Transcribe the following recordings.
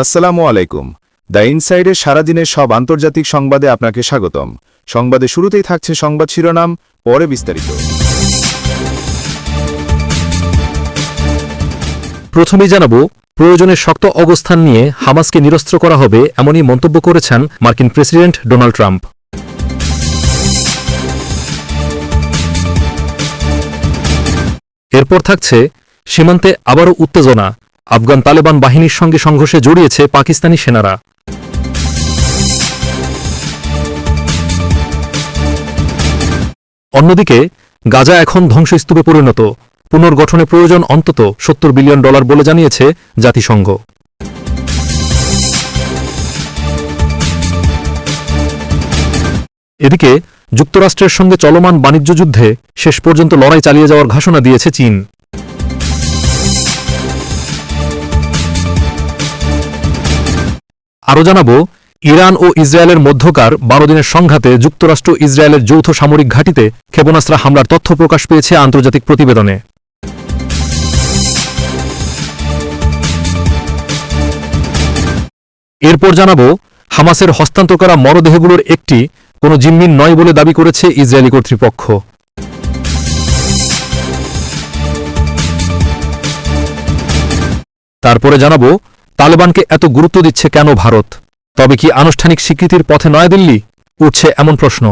আসসালামু আলাইকুম। দ্য ইনসাইডের সারাদিনের সব আন্তর্জাতিক সংবাদে আপনাকে স্বাগতম। সংবাদে শুরুতেই থাকছে সংবাদ শিরোনাম, পরে বিস্তারিত। প্রথমেই জানাব, প্রয়োজনে শক্ত অবস্থান নিয়ে হামাসকে নিরস্ত্র করা হবে এমনই মন্তব্য করেছেন মার্কিন প্রেসিডেন্ট ডোনাল্ড ট্রাম্প। এরপর থাকছে, সীমান্তে আবারও উত্তেজনা আফগান তালেবান বাহিনীর সঙ্গে সংঘর্ষে জড়িয়েছে পাকিস্তানি সেনারা। অন্যদিকে, গাজা এখন ধ্বংসস্তূপে পরিণত। পুনর্গঠনে প্রয়োজন অন্তত সত্তর বিলিয়ন ডলার বলে জানিয়েছে জাতিসংঘ। এদিকে, যুক্তরাষ্ট্রের সঙ্গে চলমান বাণিজ্য যুদ্ধে শেষ পর্যন্ত লড়াই চালিয়ে যাওয়ার ঘোষণা দিয়েছে চীন। আরও জানাব, ইরান ও ইসরায়েলের মধ্যকার বারো দিনের সংঘাতে যুক্তরাষ্ট্র ইসরায়েলের যৌথ সামরিক ঘাঁটিতে ক্ষেপণাস্ত্র হামলার তথ্য প্রকাশ পেয়েছে আন্তর্জাতিক প্রতিবেদনে। এরপর জানাব, হামাসের হস্তান্তর করা মরদেহগুলোর একটি কোনো জিম্মিন নয় বলে দাবি করেছে ইসরায়েলি কর্তৃপক্ষ। তারপরে জানাব তালেবানকে এত গুরুত্ব দিচ্ছে কেন ভারত? তবে কি আনুষ্ঠানিক স্বীকৃতির পথে নয়াদিল্লি? উঠছে এমন প্রশ্ন।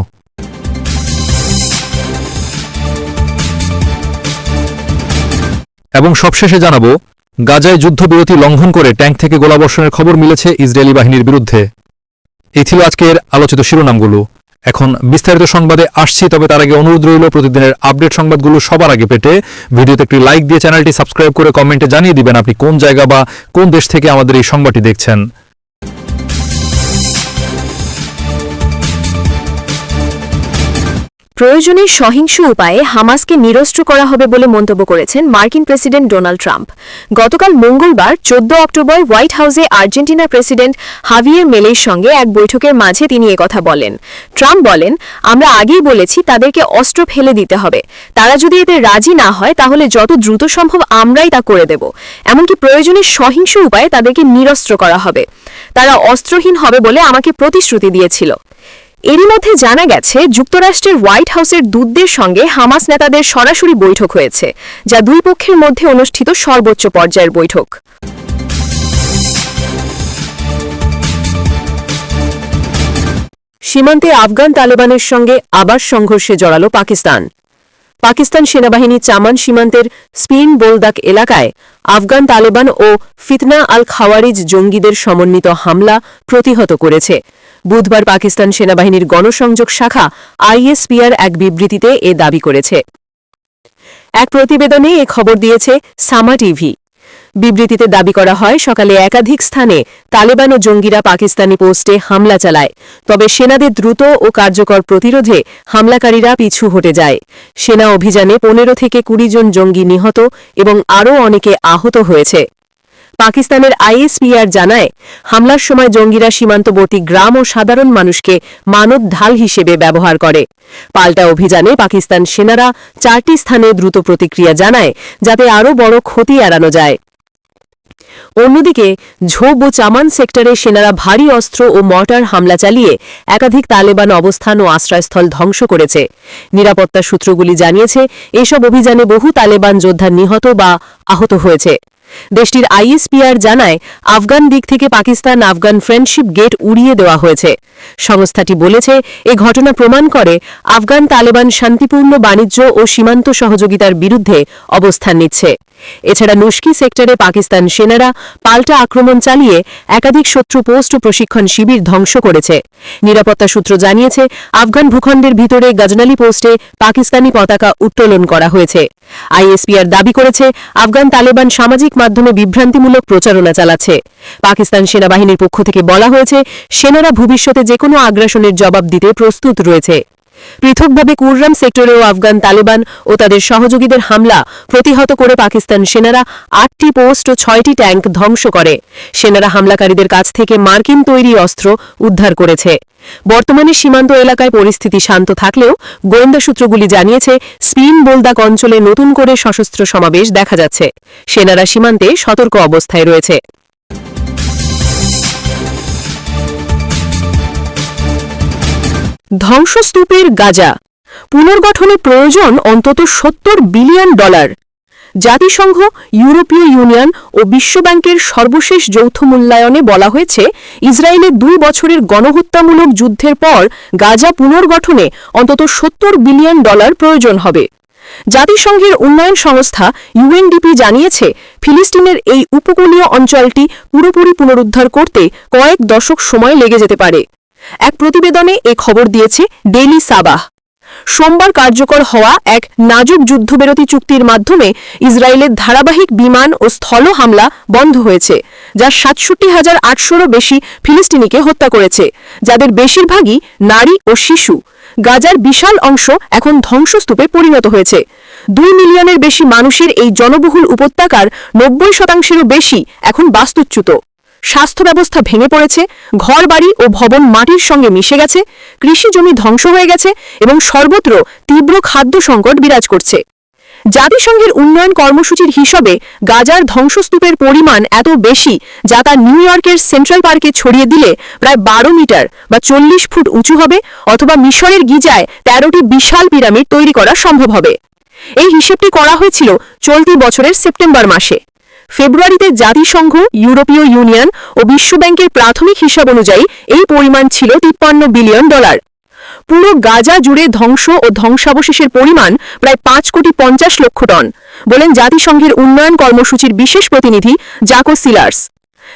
এবং সবশেষে জানাব, গাজায় যুদ্ধবিরতি লঙ্ঘন করে ট্যাঙ্ক থেকে গোলাবর্ষণের খবর মিলেছে ইসরায়েলি বাহিনীর বিরুদ্ধে। এই ছিল আজকের আলোচিত শিরোনামগুলো। এখন বিস্তারিত সংবাদে আসছি, তবে তার আগে অনুরোধ রইল, প্রতিদিনের আপডেট সংবাদগুলো সবার আগে পেতে ভিডিওতে একটি লাইক দিয়ে চ্যানেলটি সাবস্ক্রাইব করে কমেন্টে জানিয়ে দিবেন আপনি কোন জায়গা বা কোন দেশ থেকে আমাদের এই সংবাদটি দেখছেন। প্রয়োজনে সহিংস উপায়ে হামাসকে নিরস্ত্র করা হবে বলে মন্তব্য করেছেন মার্কিন প্রেসিডেন্ট ডোনাল্ড ট্রাম্প। গতকাল মঙ্গলবার চোদ্দ অক্টোবর হোয়াইট হাউসে আর্জেন্টিনার প্রেসিডেন্ট হাভিয়ের মেলের সঙ্গে এক বৈঠকের মাঝে তিনি একথা বলেন। ট্রাম্প বলেন, আমরা আগেই বলেছি তাদেরকে অস্ত্র ফেলে দিতে হবে। তারা যদি এতে রাজি না হয়, তাহলে যত দ্রুত সম্ভব আমরাই তা করে দেব। এমনকি প্রয়োজনে সহিংস উপায়ে তাদেরকে নিরস্ত্র করা হবে। তারা অস্ত্রহীন হবে বলে আমাকে প্রতিশ্রুতি দিয়েছিল। এরই মধ্যে জানা গেছে, যুক্তরাষ্ট্রের হোয়াইট হাউসের দূতদের সঙ্গে হামাস নেতাদের সরাসরি বৈঠক হয়েছে, যা দুই পক্ষের মধ্যে অনুষ্ঠিত সর্বোচ্চ পর্যায়ের বৈঠক। সীমান্তে আফগান তালেবানের সঙ্গে আবার সংঘর্ষে জড়াল পাকিস্তান। পাকিস্তান সেনাবাহিনী চামান সীমান্তের স্পিন বোলদাক এলাকায় আফগান তালেবান ও ফিতনা আল খাওয়ারিজ জঙ্গিদের সমন্বিত হামলা প্রতিহত করেছে। বুধবার পাকিস্তান সেনাবাহিনীর গণসংযোগ শাখা আইএসপিআর এক বিবৃতিতে এ দাবি করেছে। এক প্রতিবেদনে এ খবর দিয়েছে, সামা টিভি। বিবৃতিতে দাবি করা হয়, সকালে একাধিক স্থানে তালেবান ও জঙ্গিরা পাকিস্তানি পোস্টে হামলা চালায়, তবে সেনাদের দ্রুত ও কার্যকর প্রতিরোধে হামলাকারীরা পিছু হটে যায়। সেনা অভিযানে পনেরো থেকে কুড়ি জন জঙ্গি নিহত এবং আরও অনেকে আহত হয়েছে। পাকিস্তানের আইএসপিআর জানায়, হামলার সময় জঙ্গিরা সীমান্তবর্তী গ্রাম ও সাধারণ মানুষকে মানব ঢাল হিসেবে ব্যবহার করে। পাল্টা অভিযানে পাকিস্তান সেনারা চারটি স্থানে দ্রুত প্রতিক্রিয়া জানায়, যাতে আরও বড় ক্ষতি এড়ানো যায়। অন্যদিকে, ঝোপ ও চামান সেক্টরে সেনারা ভারী অস্ত্র ও মর্টার হামলা চালিয়ে একাধিক তালেবান অবস্থান ও আশ্রয়স্থল ধ্বংস করেছে। নিরাপত্তা সূত্রগুলি জানিয়েছে, এসব অভিযানে বহু তালেবান যোদ্ধা নিহত বা আহত হয়েছে। দেশটির আইএসপিআর জানায়, আফগান দিক থেকে পাকিস্তান আফগান ফ্রেন্ডশিপ গেট উড়িয়ে দেওয়া হয়েছে। সংস্থাটি বলেছে, এ ঘটনা প্রমাণ করে আফগান তালেবান শান্তিপূর্ণ বাণিজ্য ও সীমান্ত সহযোগিতার বিরুদ্ধে অবস্থান নিচ্ছে। এছাড়া নুস্কি সেক্টরে পাকিস্তান সেনারা পাল্টা আক্রমণ চালিয়ে একাধিক শত্রু পোস্ট ও প্রশিক্ষণ শিবির ধ্বংস করেছে। নিরাপত্তা সূত্র জানিয়েছে, আফগান ভূখণ্ডের ভিতরে গজনালি পোস্টে পাকিস্তানি পতাকা উত্তোলন করা হয়েছে। আইএসপিআর দাবি করেছে, আফগান তালেবান সামাজিক মাধ্যমে বিভ্রান্তিমূলক প্রচারণা চালাচ্ছে। পাকিস্তান সেনাবাহিনীর পক্ষ থেকে বলা হয়েছে, সেনারা ভবিষ্যতে যেকোনো আগ্রাসনের জবাব দিতে প্রস্তুত রয়েছে। পৃথকভাবে কুররাম সেক্টরেও আফগান তালেবান ও তাদের সহযোগীদের হামলা প্রতিহত করে পাকিস্তান সেনারা আটটি পোস্ট ও ছয়টি ট্যাঙ্ক ধ্বংস করে। সেনারা হামলাকারীদের কাছ থেকে মার্কিন তৈরি অস্ত্র উদ্ধার করেছে। বর্তমানে সীমান্ত এলাকায় পরিস্থিতি শান্ত থাকলেও গোয়েন্দা সূত্রগুলি জানিয়েছে, স্পিন বোলদাক অঞ্চলে নতুন করে সশস্ত্র সমাবেশ দেখা যাচ্ছে। সেনারা সীমান্তে সতর্ক অবস্থায় রয়েছে। ধ্বংসস্তূপের গাজা। পুনর্গঠনে প্রয়োজন অন্তত সত্তর বিলিয়ন ডলার। জাতিসংঘ, ইউরোপীয় ইউনিয়ন ও বিশ্বব্যাংকের সর্বশেষ যৌথ মূল্যায়নে বলা হয়েছে, ইসরায়েলে দুই বছরের গণহত্যামূলক যুদ্ধের পর গাজা পুনর্গঠনে অন্তত সত্তর বিলিয়ন ডলার প্রয়োজন হবে। জাতিসংঘের উন্নয়ন সংস্থা ইউএনডিপি জানিয়েছে, ফিলিস্তিনের এই উপকূলীয় অঞ্চলটি পুরোপুরি পুনরুদ্ধার করতে কয়েক দশক সময় লেগে যেতে পারে। এক প্রতিবেদনে এ খবর দিয়েছে ডেইলি সাবাহ। সোমবার কার্যকর হওয়া এক নাজুক যুদ্ধবিরতি চুক্তির মাধ্যমে ইসরায়েলের ধারাবাহিক বিমান ও স্থল হামলা বন্ধ হয়েছে, যা সাতষট্টি হাজার আটশোরও বেশি ফিলিস্তিনিকে হত্যা করেছে, যাদের বেশিরভাগই নারী ও শিশু। গাজার বিশাল অংশ এখন ধ্বংসস্তূপে পরিণত হয়েছে। দুই মিলিয়নের বেশি মানুষের এই জনবহুল উপত্যকার নব্বই শতাংশেরও বেশি এখন বাস্তুচ্যুত। স্বাস্থ্য ব্যবস্থা ভেঙে পড়েছে, ঘরবাড়ি ও ভবন মাটির সঙ্গে মিশে গেছে, কৃষি জমি ধ্বংস হয়ে গেছে এবং সর্বত্র তীব্র খাদ্য সংকট বিরাজ করছে। জাতিসংঘের উন্নয়ন কর্মসূচির হিসাবে গাজার ধ্বংসস্তূপের পরিমাণ এত বেশি যা তা নিউ ইয়র্কের সেন্ট্রাল পার্কে ছড়িয়ে দিলে প্রায় বারো মিটার বা চল্লিশ ফুট উঁচু হবে অথবা মিশরের গিজায় তেরোটি বিশাল পিরামিড তৈরি করা সম্ভব হবে। এই হিসেবটি করা হয়েছিল চলতি বছরের সেপ্টেম্বর মাসে। ফেব্রুয়ারিতে জাতিসংঘ, ইউরোপীয় ইউনিয়ন ও বিশ্বব্যাংকের প্রাথমিক হিসাব অনুযায়ী এই পরিমাণ ছিল তিপ্পান্ন বিলিয়ন ডলার। পুরো গাজা জুড়ে ধ্বংস ও ধ্বংসাবশেষের পরিমাণ প্রায় পাঁচ কোটি পঞ্চাশ লক্ষ টন, বলেন জাতিসংঘের উন্নয়ন কর্মসূচির বিশেষ প্রতিনিধি জাকো সিলার্স।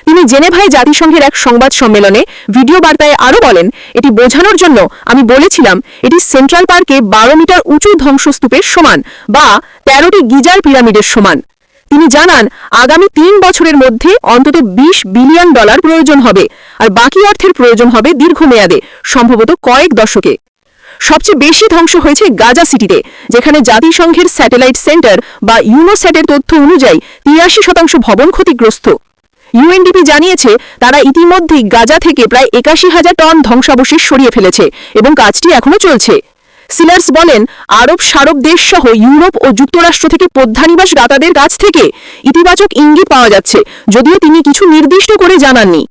তিনি জেনেভায় জাতিসংঘের এক সংবাদ সম্মেলনে ভিডিও বার্তায় আরও বলেন, এটি বোঝানোর জন্য আমি বলেছিলাম, এটি সেন্ট্রাল পার্কে বারো মিটার উঁচু ধ্বংসস্তূপের সমান বা তেরোটি গিজার পিরামিডের সমান। তিনি জানান, আগামী তিন বছরের মধ্যে অন্তত ২০ বিলিয়ন ডলার প্রয়োজন হবে, আর বাকি অর্থের প্রয়োজন হবে দীর্ঘমেয়াদে, সম্ভবত কয়েক দশকে। সবচেয়ে বেশি ধ্বংস হয়েছে গাজা সিটিতে, যেখানে জাতিসংঘের স্যাটেলাইট সেন্টার বা ইউনোস্যাটের তথ্য অনুযায়ী তিরাশি শতাংশ ভবন ক্ষতিগ্রস্ত। ইউএনডিপি জানিয়েছে, তারা ইতিমধ্যেই গাজা থেকে প্রায় একাশি হাজার টন ধ্বংসাবশেষ সরিয়ে ফেলেছে এবং কাজটি এখনও চলছে। সিলার্স বলেন, আরব সারব দেশ সহ ইউরোপ ও যুক্তরাষ্ট্র থেকে পদ্মানিবাস দাতাদের কাছ থেকে ইতিবাচক ইঙ্গিত পাওয়া যাচ্ছে, যদিও তিনি কিছু নির্দিষ্ট করে জানাননি।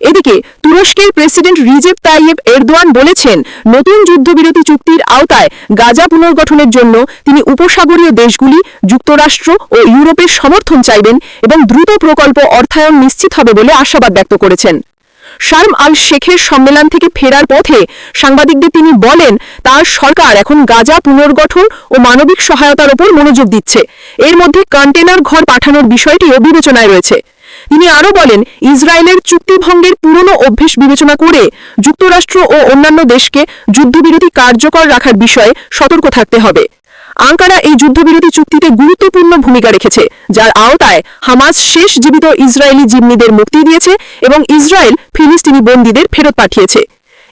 এদিকে, তুরস্কের প্রেসিডেন্ট রিজেপ তাইয়েব এরদোয়ান বলেছেন, নতুন যুদ্ধবিরতি চুক্তির আওতায় গাজা পুনর্গঠনের জন্য তিনি উপসাগরীয় দেশগুলি, যুক্তরাষ্ট্র ও ইউরোপের সমর্থন চাইবেন এবং দ্রুত প্রকল্প অর্থায়ন নিশ্চিত হবে বলে আশাবাদ ব্যক্ত করেছেন। শার্ম আল শেখের সম্মেলন থেকে ফেরার পথে সাংবাদিকদের তিনি বলেন, তার সরকার এখন গাজা পুনর্গঠন ও মানবিক সহায়তার ওপর মনোযোগ দিচ্ছে। এর মধ্যে কন্টেনার ঘর পাঠানোর বিষয়টিও বিবেচনায় রয়েছে। তিনি আরও বলেন, ইসরায়েলের চুক্তিভঙ্গের পুরনো অভ্যেস বিবেচনা করে যুক্তরাষ্ট্র ও অন্যান্য দেশকে যুদ্ধবিরতি কার্যকর রাখার বিষয়ে সতর্ক থাকতে হবে। আঙ্কারা এই যুদ্ধবিরতি চুক্তিতে গুরুত্বপূর্ণ ভূমিকা রেখেছে, যার আওতায় হামাস শেষ জীবিত ইসরায়েলি জিম্মিদের মুক্তি দিয়েছে এবং ইসরায়েল ফিলিস্তিনি বন্দীদের ফেরত পাঠিয়েছে।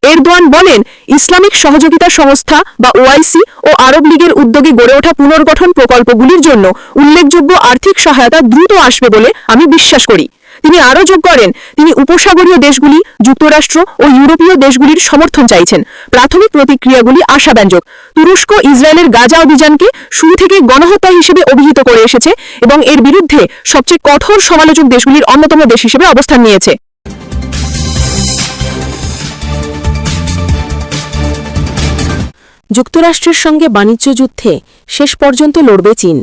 এরদোয়ান বলেন, ইসলামিক সহযোগিতা সংস্থা বা ওআইসি ও আরব লীগের উদ্যোগে গড়ে ওঠা পুনর্গঠন প্রকল্পগুলির জন্য উল্লেখযোগ্য আর্থিক সহায়তা দ্রুত আসবে বলে আমি বিশ্বাস করি। তিনি আরও যোগ করেন, তিনি উপসাগরীয় দেশগুলি, যুক্তরাষ্ট্র ও ইউরোপীয় দেশগুলির সমর্থন চাইছেন। প্রাথমিক প্রতিক্রিয়াগুলি আশাব্যঞ্জক। তুরস্ক, ইসরায়েলের গাজা অভিযানকে শুরু থেকে গণহত্যা হিসেবে অভিহিত করে এসেছে এবং এর বিরুদ্ধে সবচেয়ে কঠোর সমালোচক দেশগুলির অন্যতম দেশ হিসেবে অবস্থান নিয়েছে। যুক্তরাষ্ট্রের সঙ্গে বাণিজ্য যুদ্ধে শেষ পর্যন্ত লড়বে চীন।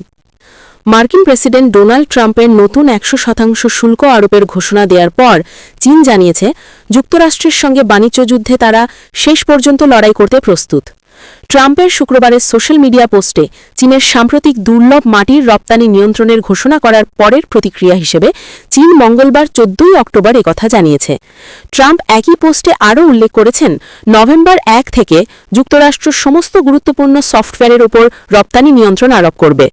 মার্কিন প্রেসিডেন্ট ডোনাল্ড ট্রাম্পের নতুন একশো শতাংশ শুল্ক আরোপের ঘোষণা দেওয়ার পর চীন জানিয়েছে, যুক্তরাষ্ট্রের সঙ্গে বাণিজ্য যুদ্ধে তারা শেষ পর্যন্ত লড়াই করতে প্রস্তুত। ট্রাম্পের শুক্রবারের সোশ্যাল মিডিয়া পোস্টে চীনের সাম্প্রতিক দুর্লভ মাটির রপ্তানি নিয়ন্ত্রণের ঘোষণা করার পরের প্রতিক্রিয়া হিসেবে চীন মঙ্গলবার চোদ্দই অক্টোবর কথা জানিয়েছে। ট্রাম্প একই পোস্টে আরও উল্লেখ করেছেন, নভেম্বর এক থেকে যুক্তরাষ্ট্র সমস্ত গুরুত্বপূর্ণ সফটওয়্যারের ওপর রপ্তানি নিয়ন্ত্রণ আরোপ করবে।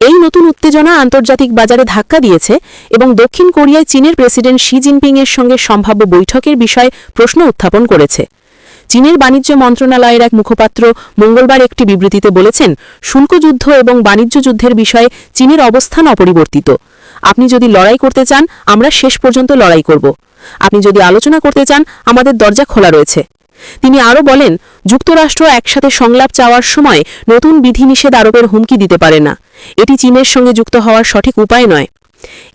এই নতুন উত্তেজনা আন্তর্জাতিক বাজারে ধাক্কা দিয়েছে এবং দক্ষিণ কোরিয়ায় চীনের প্রেসিডেন্ট শি জিনপিংয়ের সঙ্গে সম্ভাব্য বৈঠকের বিষয়ে প্রশ্ন উত্থাপন করেছে। চীনের বাণিজ্য মন্ত্রণালয়ের এক মুখপাত্র মঙ্গলবার একটি বিবৃতিতে বলেছেন শুল্কযুদ্ধ এবং বাণিজ্য যুদ্ধের বিষয়ে চীনের অবস্থান অপরিবর্তিত। আপনি যদি লড়াই করতে চান, আমরা শেষ পর্যন্ত লড়াই করব। আপনি যদি আলোচনা করতে চান, আমাদের দরজা খোলা রয়েছে। তিনি আরও বলেন, যুক্তরাষ্ট্র একসাথে সংলাপ চাওয়ার সময় নতুন বিধিনিষেধ আরোপের হুমকি দিতে পারে না। এটি চীনের সঙ্গে যুক্ত হওয়ার সঠিক উপায় নয়।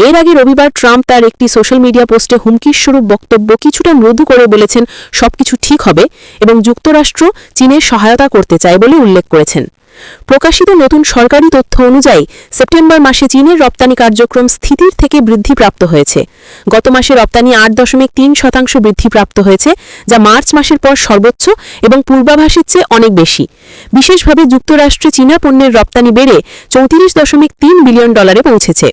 এর আগে রবিবার ট্রাম্প তার একটি সোশ্যাল মিডিয়া পোস্টে হুমকির স্বরূপ বক্তব্য কিছুটা মৃদু করে বলেছেন, সবকিছু ঠিক হবে এবং যুক্তরাষ্ট্র চীনের সহায়তা করতে চায় বলে উল্লেখ করেছেন। প্রকাশিত নতুন সরকারি তথ্য অনুযায়ী, সেপ্টেম্বর মাসে চীনের রপ্তানি কার্যক্রম স্থিতির থেকে বৃদ্ধিপ্রাপ্ত হয়েছে। গত মাসে রপ্তানি আট দশমিক তিন শতাংশ বৃদ্ধিপ্রাপ্ত হয়েছে, যা মার্চ মাসের পর সর্বোচ্চ এবং পূর্বাভাসের চেয়ে অনেক বেশি। বিশেষভাবে যুক্তরাষ্ট্রে চীনা পণ্যের রপ্তানি বেড়ে চৌত্রিশ দশমিক তিন বিলিয়ন ডলারে পৌঁছেছে।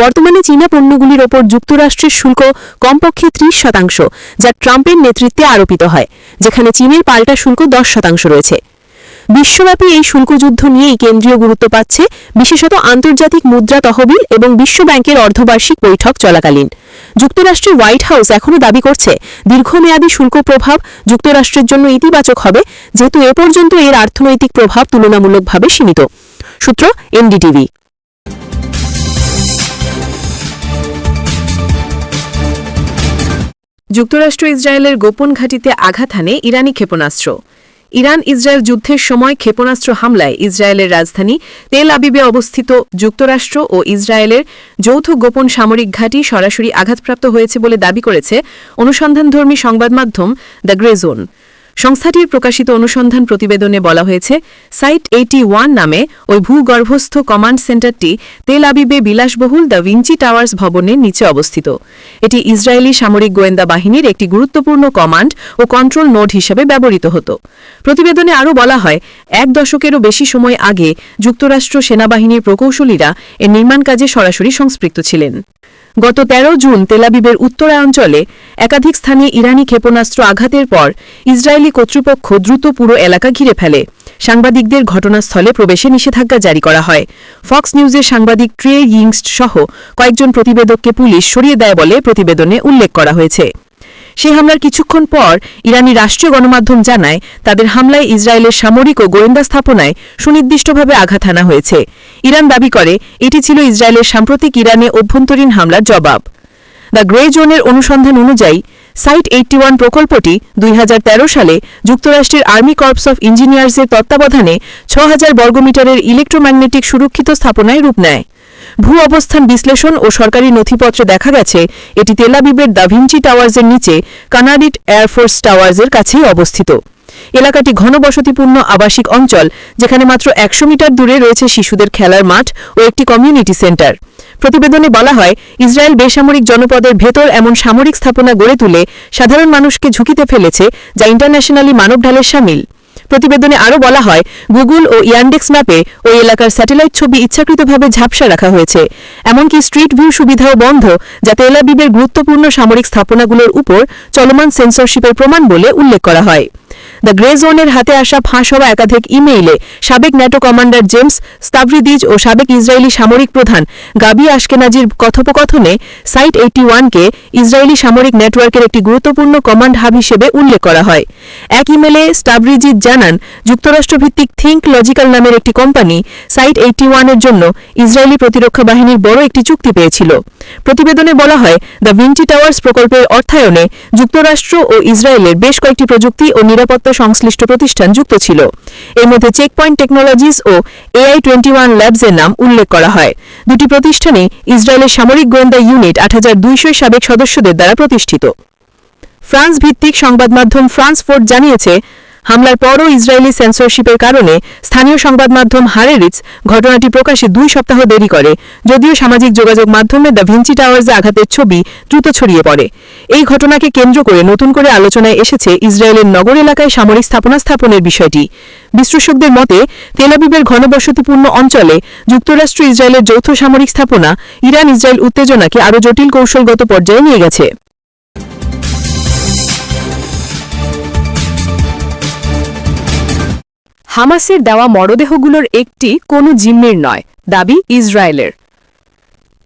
বর্তমানে চীনা পণ্যগুলির ওপর যুক্তরাষ্ট্রের শুল্ক কমপক্ষে ত্রিশ শতাংশ, যা ট্রাম্পের নেতৃত্বে আরোপিত হয়, যেখানে চীনের পাল্টা শুল্ক দশ শতাংশ রয়েছে। বিশ্বব্যাপী এই শুল্কযুদ্ধ নিয়েই কেন্দ্রীয় গুরুত্ব পাচ্ছে বিশেষত আন্তর্জাতিক মুদ্রা তহবিল এবং বিশ্ব ব্যাংকের অর্ধবার্ষিক বৈঠক চলাকালীন। যুক্তরাষ্ট্রের হোয়াইট হাউস এখনও দাবি করছে দীর্ঘমেয়াদী শুল্ক প্রভাব যুক্তরাষ্ট্রের জন্য ইতিবাচক হবে, যেহেতু এ পর্যন্ত এর অর্থনৈতিক প্রভাব তুলনামূলকভাবে সীমিত। সূত্র এনডিটিভি। যুক্তরাষ্ট্র ইসরায়েলের গোপন ঘাঁটিতে আঘাত হানে ইরানি ক্ষেপণাস্ত্র। ইরান ইসরায়েল যুদ্ধের সময় ক্ষেপণাস্ত্র হামলায় ইসরায়েলের রাজধানী তেল আবিবে অবস্থিত যুক্তরাষ্ট্র ও ইসরায়েলের যৌথ গোপন সামরিক ঘাঁটি সরাসরি আঘাতপ্রাপ্ত হয়েছে বলে দাবি করেছে অনুসন্ধানধর্মী সংবাদ মাধ্যম দ্য গ্রে জোন। সংস্থাটির প্রকাশিত অনুসন্ধান প্রতিবেদনে বলা হয়েছে, সাইট এইটি ওয়ান নামে ওই ভূগর্ভস্থ কমান্ড সেন্টারটি তেল আবিবে বিলাসবহুল দ্য ভিঞ্চি টাওয়ার্স ভবনের নিচে অবস্থিত। এটি ইসরায়েলি সামরিক গোয়েন্দা বাহিনীর একটি গুরুত্বপূর্ণ কমান্ড ও কন্ট্রোল নোড হিসেবে ব্যবহৃত হতো। প্রতিবেদনে আরও বলা হয়, এক দশকেরও বেশি সময় আগে যুক্তরাষ্ট্র সেনাবাহিনীর প্রকৌশলীরা এর নির্মাণ কাজে সরাসরি সংস্পৃক্ত ছিলেন। গত ১৩ জুন তেলাবিবের উত্তরাঞ্চলে একাধিক স্থানে ইরানি ক্ষেপণাস্ত্র আঘাতের পর ইসরায়েলি কর্তৃপক্ষ দ্রুত পুরো এলাকা ঘিরে ফেলে। সাংবাদিকদের ঘটনাস্থলে প্রবেশে নিষেধাজ্ঞা জারি করা হয়। ফক্স নিউজের সাংবাদিক ট্রে ইংস্ট সহ কয়েকজন প্রতিবেদককে পুলিশ সরিয়ে দেয় বলে প্রতিবেদনে উল্লেখ করা হয়েছে। সেই হামলার কিছুক্ষণ পর ইরানি রাষ্ট্রীয় গণমাধ্যম জানায়, তাদের হামলায় ইসরায়েলের সামরিক ও গোয়েন্দা স্থাপনায় সুনির্দিষ্টভাবে আঘাত হানা হয়েছে। ইরান দাবি করে, এটি ছিল ইসরায়েলের সাম্প্রতিক ইরানে অভ্যন্তরীণ হামলার জবাব। দ্য গ্রে জোনের অনুসন্ধান অনুযায়ী, সাইট এইটটি ওয়ান প্রকল্পটি দুই হাজার তেরো সালে যুক্তরাষ্ট্রের আর্মি কর্পস অফ ইঞ্জিনিয়ার্সের তত্ত্বাবধানে ছ হাজার বর্গমিটারের ইলেকট্রোম্যাগনেটিক সুরক্ষিত স্থাপনায় রূপ নেয়। ভূ অবস্থান বিশ্লেষণ ও সরকারি নথিপত্রে দেখা গেছে, এটি তেলাবিবের দাভিঞ্চি টাওয়ার্সের নিচে কানাডিট এয়ারফোর্স টাওয়ার্সের কাছেই অবস্থিত। এলাকাটি ঘনবসতিপূর্ণ আবাসিক অঞ্চল, যেখানে মাত্র একশো মিটার দূরে রয়েছে শিশুদের খেলার মাঠ ও একটি কমিউনিটি সেন্টার। প্রতিবেদনে বলা হয়, ইসরায়েল বেসামরিক জনপদের ভেতর এমন সামরিক স্থাপনা গড়ে তুলে সাধারণ মানুষকে ঝুঁকিতে ফেলেছে, যা ইন্টারন্যাশনালি মানবঢালের সামিল। প্রতিবেদনে আরও বলা হয়, গুগল ও ইয়ান্ডেক্স ম্যাপে ওই এলাকার স্যাটেলাইট ছবি ইচ্ছাকৃতভাবে ঝাপসা রাখা হয়েছে। এমনকি স্ট্রিট ভিউ সুবিধাও বন্ধ, যা তেলাবিবের গুরুত্বপূর্ণ সামরিক স্থাপনাগুলোর উপর চলমান সেন্সরশিপের প্রমাণ বলে উল্লেখ করা হয়। দ্য গ্রে জোনের হাতে আসা ফাঁস হওয়া একাধিক ইমেইলে সাবেক ন্যাটো কমান্ডার জেমস স্তাভরিদিজ ও সাবেক ইসরায়েলি সামরিক প্রধান গাবি আশকেনাজির কথোপকথনে সাইট এইটি ওয়ানকে ইসরায়েলি সামরিক নেটওয়ার্কের একটি গুরুত্বপূর্ণ কমান্ড হাব হিসেবে উল্লেখ করা হয়। এক ইমেলে স্টাভরিজিৎ জানান, যুক্তরাষ্ট্রভিত্তিক থিঙ্ক লজিক্যাল নামের একটি কোম্পানি সাইট এইটি ওয়ানের জন্য ইসরায়েলি প্রতিরক্ষা বাহিনীর বড় একটি চুক্তি পেয়েছিল। প্রতিবেদনে বলা হয়, দ্য ভিন্টি টাওয়ার্স প্রকল্পের অর্থায়নে যুক্তরাষ্ট্র ও ইসরায়েলের বেশ কয়েকটি প্রযুক্তি ও নিরাপত্তা সংশ্লিষ্ট প্রতিষ্ঠান যুক্ত ছিল। এর মধ্যে চেকপয়েন্ট টেকনোলজিস ও এআই টোয়েন্টি ওয়ান ল্যাবসের নাম উল্লেখ করা হয়। দুটি প্রতিষ্ঠানে ইসরায়েলের সামরিক গোয়েন্দা ইউনিট আট হাজার সাবেক সদস্যদের দ্বারা প্রতিষ্ঠিত। ফ্রান্স ভিত্তিক সংবাদ মাধ্যম ফ্রান্স ফোর্ট জানিয়েছে হামলার পরও ইসরায়েলি সেন্সরশিপের কারণে স্থানীয় সংবাদ মাধ্যম হারেরিচ ঘটনাটি প্রকাশে দুই সপ্তাহ দেরি করে, যদিও সামাজিক যোগাযোগ মাধ্যমে দ্য ভিঞ্চি টাওয়ার্সে আঘাতের ছবি দ্রুত ছড়িয়ে পড়ে। এই ঘটনাকে কেন্দ্র করে নতুন করে আলোচনায় এসেছে ইসরায়েলের নগর এলাকায় সামরিক স্থাপনা স্থাপনের বিষয়টি। বিশ্লেষকদের মতে তেলাবিবের ঘনবসতিপূর্ণ অঞ্চলে যুক্তরাষ্ট্র ইসরায়েলের যৌথ সামরিক স্থাপনা ইরান ইসরায়েল উত্তেজনাকে আরও জটিল কৌশলগত পর্যায়ে নিয়ে গেছে। হামাসের দেওয়া মরদেহগুলোর একটি কোনো জিম্মির নয়, দাবি ইসরায়েলের।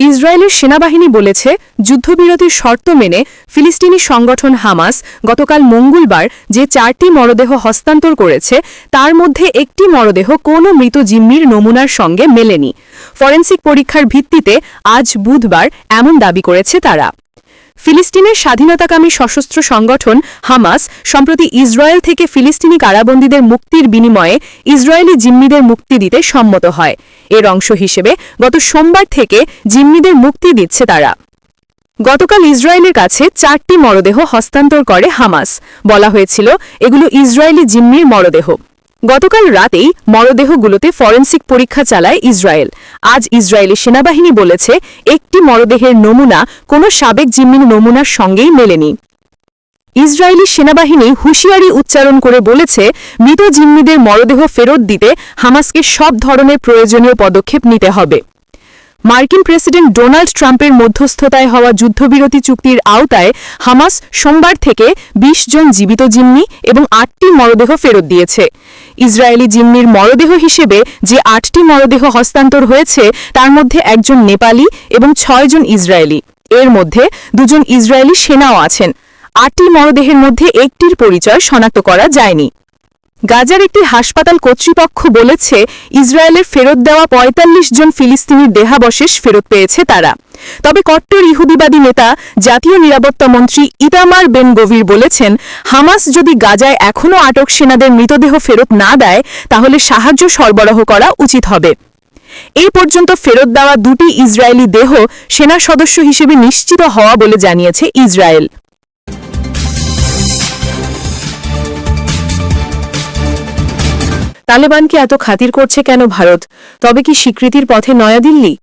ইসরায়েলের সেনাবাহিনী বলেছে, যুদ্ধবিরতির শর্ত মেনে ফিলিস্তিনি সংগঠন হামাস গতকাল মঙ্গলবার যে চারটি মরদেহ হস্তান্তর করেছে, তার মধ্যে একটি মরদেহ কোনো মৃত জিম্মির নমুনার সঙ্গে মেলেনি। ফরেন্সিক পরীক্ষার ভিত্তিতে আজ বুধবার এমন দাবি করেছে তারা। ফিলিস্তিনের স্বাধীনতাকামী সশস্ত্র সংগঠন হামাস, সম্প্রতি ইসরায়েল থেকে ফিলিস্তিনি কারাবন্দীদের মুক্তির বিনিময়ে ইসরায়েলি জিম্মিদের মুক্তি দিতে সম্মত হয়। এর অংশ হিসেবে গত সোমবার থেকে জিম্মিদের মুক্তি দিচ্ছে তারা। গতকাল ইসরায়েলের কাছে চারটি মরদেহ হস্তান্তর করে হামাস। বলা হয়েছিল, এগুলো ইসরায়েলি জিম্মির মরদেহ। গতকাল রাতেই মরদেহগুলোতে ফরেন্সিক পরীক্ষা চালায় ইসরায়েল। আজ ইসরায়েলি সেনাবাহিনী বলেছে, একটি মরদেহের নমুনা কোনো সাবেক জিম্মির নমুনার সঙ্গেই মেলেনি। ইসরায়েলি সেনাবাহিনী হুঁশিয়ারি উচ্চারণ করে বলেছে, মৃত জিম্মিদের মরদেহ ফেরত দিতে হামাসকে সব ধরনের প্রয়োজনীয় পদক্ষেপ নিতে হবে। মার্কিন প্রেসিডেন্ট ডোনাল্ড ট্রাম্পের মধ্যস্থতায় হওয়া যুদ্ধবিরতি চুক্তির আওতায় হামাস সোমবার থেকে ২০ জন জীবিত জিম্মি এবং আটটি মরদেহ ফেরত দিয়েছে। ইসরায়েলি জিম্মির মরদেহ হিসেবে যে আটটি মরদেহ হস্তান্তর হয়েছে, তার মধ্যে একজন নেপালি এবং ছয়জন ইসরায়েলি। এর মধ্যে দুজন ইসরায়েলি সেনাও আছেন। আটটি মরদেহের মধ্যে একটির পরিচয় শনাক্ত করা যায়নি। গাজার একটি হাসপাতাল কর্তৃপক্ষ বলেছে, ইসরায়েলের ফেরত দেওয়া ৪৫ জন ফিলিস্তিনির দেহাবশেষ ফেরত পেয়েছে তারা। তবে কট্টর ইহুদিবাদী নেতা, জাতীয় নিরাপত্তা মন্ত্রী ইতামার বেন গভীর বলেছেন, হামাস যদি গাজায় এখনও আটক সেনাদের মৃতদেহ ফেরত না দেয়, তাহলে সাহায্য সরবরাহ করা উচিত হবে। এই পর্যন্ত ফেরত দেওয়া দুটি ইসরায়েলি দেহ সেনা সদস্য হিসেবে নিশ্চিত হওয়া বলে জানিয়েছে ইসরায়েল। তালেবানকে এত খাতির করছে কেন ভারত? তবে কি স্বীকৃতির পথে নয়াদিল্লি?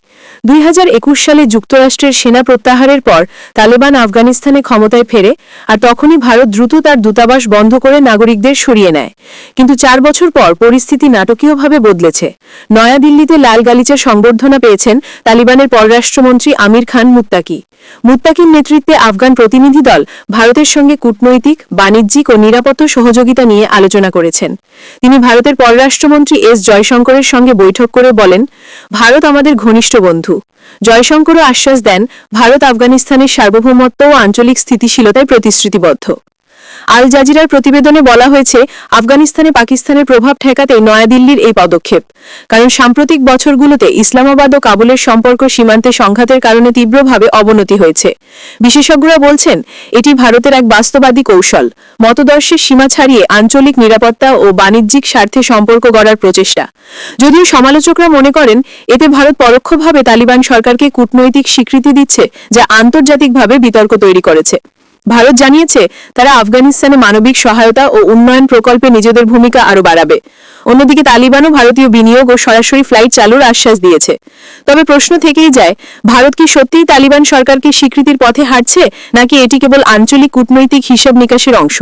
দুই হাজার একুশ সালে যুক্তরাষ্ট্রের সেনা প্রত্যাহারের পর তালেবান আফগানিস্তানে ক্ষমতায় ফেরে আর তখনই ভারত দ্রুত তার দূতাবাস বন্ধ করে নাগরিকদের সরিয়ে নেয়। কিন্তু চার বছর পর পরিস্থিতি নাটকীয়ভাবে বদলেছে। নয়াদিল্লিতে লাল গালিচা সংবর্ধনা পেয়েছেন তালিবানের পররাষ্ট্রমন্ত্রী আমির খান মুত্তাকি। মুত্তাকির নেতৃত্বে আফগান প্রতিনিধি দল ভারতের সঙ্গে কূটনৈতিক, বাণিজ্যিক ও নিরাপত্তা সহযোগিতা নিয়ে আলোচনা করেছেন। তিনি ভারতের পররাষ্ট্রমন্ত্রী এস জয়শঙ্করের সঙ্গে বৈঠক করে বলেন, ভারত আমাদের ঘনিষ্ঠ বন্ধু। জয়শঙ্করও আশ্বাস দেন, ভারত আফগানিস্তানের সার্বভৌমত্ব ও আঞ্চলিক স্থিতিশীলতায় প্রতিশ্রুতিবদ্ধ। আল জাজিরার প্রতিবেদনে বলা হয়েছে, আফগানিস্তানে পাকিস্তানের প্রভাব ঠেকাতে নয়াদিল্লির এই পদক্ষেপ। কারণ সাম্প্রতিক বছরগুলোতে ইসলামাবাদ ও কাবুলের সম্পর্ক সীমান্তে সংঘাতের কারণে তীব্রভাবে অবনতি হয়েছে। বিশেষজ্ঞরা বলছেন, এটি ভারতের এক বাস্তবাদী কৌশল, মতদর্শের সীমা ছাড়িয়ে আঞ্চলিক নিরাপত্তা ও বাণিজ্যিক স্বার্থে সম্পর্ক গড়ার প্রচেষ্টা। যদিও সমালোচকরা মনে করেন, এতে ভারত পরোক্ষভাবে তালিবান সরকারকে কূটনৈতিক স্বীকৃতি দিচ্ছে, যা আন্তর্জাতিকভাবে বিতর্ক তৈরি করেছে। ভারত জানিয়েছে, তারা আফগানিস্তানে মানবিক সহায়তা ও উন্নয়ন প্রকল্পে নিজেদের ভূমিকা আরও বাড়াবে। অন্যদিকে তালিবানও ভারতীয় বিনিয়োগ ও সরাসরি ফ্লাইট চালুর আশ্বাস দিয়েছে। তবে প্রশ্ন থেকেই যায়, ভারত কি সত্যিই তালিবান সরকারকে স্বীকৃতির পথে হাঁটছে, নাকি এটি কেবল আঞ্চলিক কূটনৈতিক হিসাব নিকাশের অংশ?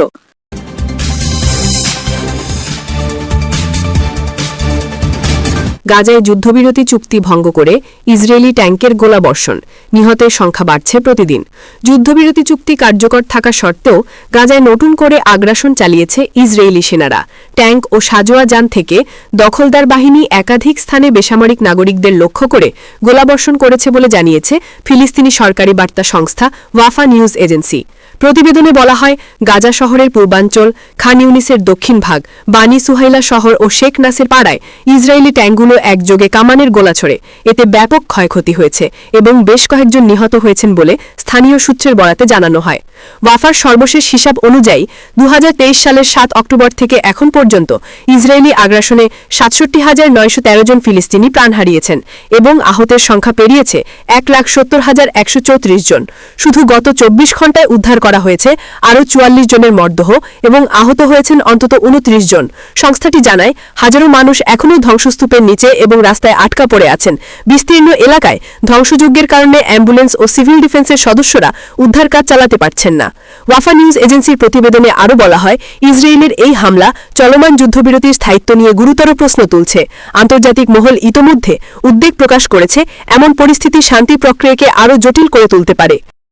গাজায় যুদ্ধবিরতি চুক্তি ভঙ্গ করে ইসরায়েলি ট্যাঙ্কের গোলা বর্ষণ নিহতের সংখ্যা বাড়ছে প্রতিদিন। যুদ্ধবিরতি চুক্তি কার্যকর থাকা সত্ত্বেও গাজায় নতুন করে আগ্রাসন চালিয়েছে ইসরায়েলি সেনারা। ট্যাঙ্ক ও সাজোয়া যান থেকে দখলদার বাহিনী একাধিক স্থানে বেসামরিক নাগরিকদের লক্ষ্য করে গোলাবর্ষণ করেছে বলে জানিয়েছে ফিলিস্তিনি সরকারি বার্তা সংস্থা ওয়াফা নিউজ এজেন্সি। প্রতিবেদনে বলা হয়, গাজা শহরের পূর্বাঞ্চল, খান ইউনিসের দক্ষিণ ভাগ, বানি সুহাইলা শহর ও শেখ নাসের পাড়ায় ইসরায়েলি ট্যাঙ্কগুলো একযোগে কামানের গোলা ছড়ে। এতে ব্যাপক ক্ষয়ক্ষতি হয়েছে এবং বেশ কয়েকজন নিহত হয়েছেন বলে স্থানীয় সূত্রের বরাতে জানানো হয়। ওয়াফার সর্বশেষ হিসাব অনুযায়ী দু হাজার তেইশ সালের সাত অক্টোবর থেকে এখন পর্যন্ত ইসরায়েলি আগ্রাসনে সাতষট্টি হাজার নয়শো তেরো জন ফিলিস্তিনি প্রাণ হারিয়েছেন এবং আহতের সংখ্যা পেরিয়েছে এক লাখ সত্তর হাজার একশো চৌত্রিশ জন। শুধু গত চব্বিশ ঘন্টায় উদ্ধার করা হয়েছে। আরও চুয়াল্লিশ জনের মরদেহ এবং আহত হয়েছেন অন্তত উনত্রিশ জন। সংস্থাটি জানায়, হাজারো মানুষ এখনও ধ্বংসস্তূপের নিচে এবং রাস্তায় আটকা পড়ে আছেন। বিস্তীর্ণ এলাকায় ধ্বংসযজ্ঞের কারণে অ্যাম্বুলেন্স ও সিভিল ডিফেন্সের সদস্যরা উদ্ধার কাজ চালাতে পারছেন না। ওয়াফা নিউজ এজেন্সির প্রতিবেদনে আরও বলা হয়, ইসরায়েলের এই হামলা চলমান যুদ্ধবিরতির স্থায়িত্ব নিয়ে গুরুতর প্রশ্ন তুলছে। আন্তর্জাতিক মহল ইতোমধ্যে উদ্বেগ প্রকাশ করেছে, এমন পরিস্থিতি শান্তি প্রক্রিয়াকে আরও জটিল করে তুলতে পারে।